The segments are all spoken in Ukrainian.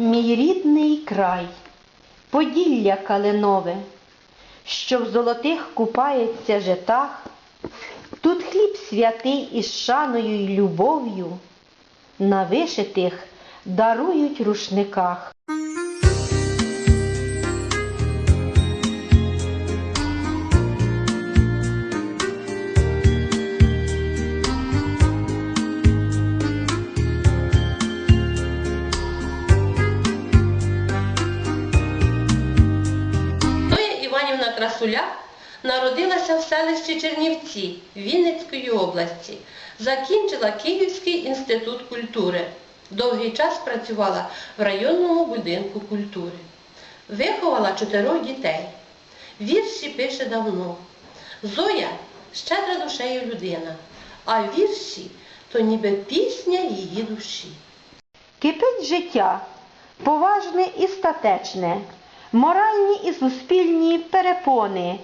Мій рідний край, Поділля калинове, що в золотих купається житах, тут хліб святий із шаною й любов'ю, на вишитих дарують рушниках. Красуляк народилася в селищі Чернівці Вінницької області. Закінчила Київський інститут культури. Довгий час працювала в районному будинку культури. Виховала чотирьох дітей. Вірші пише давно. Зоя щедра душею людина, а вірші то ніби пісня її душі. Кипить життя, поважне і статечне, моральні і суспільні перепони.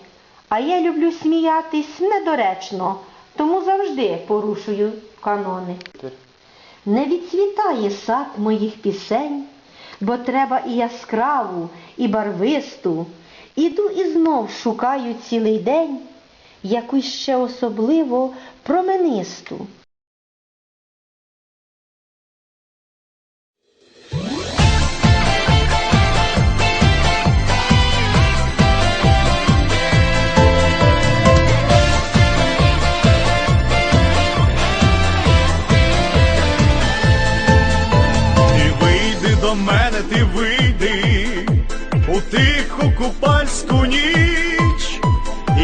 А я люблю сміятись недоречно, тому завжди порушую канони. Не відцвітає сад моїх пісень, бо треба і яскраву, і барвисту. Іду і знов шукаю цілий день якусь ще особливо променисту. Мене, ти вийди у тиху купальську ніч,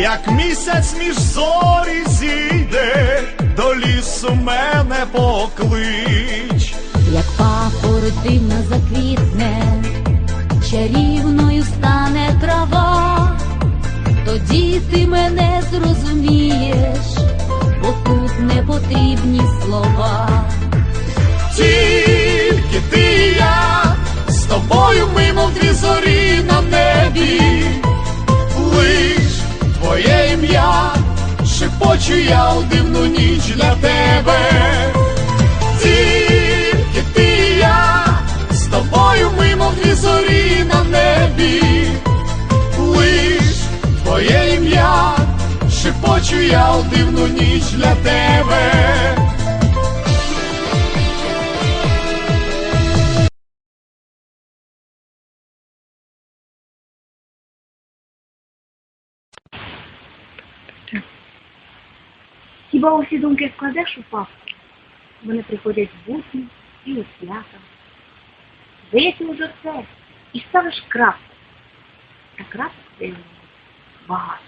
як місяць між зорі зійде, до лісу мене поклич. Дві зорі на небі, лиш твоє ім'я, шепочу я у дивну ніч для тебе. Тільки ти і я з тобою ми, мов зорі на небі, лиш твоє ім'я, шепочу я у дивну ніч для тебе. Хіба усі думки складеш у папку? Вони приходять в будні і у свята. Виясниш оце і ставиш крапку. Та крапок багато.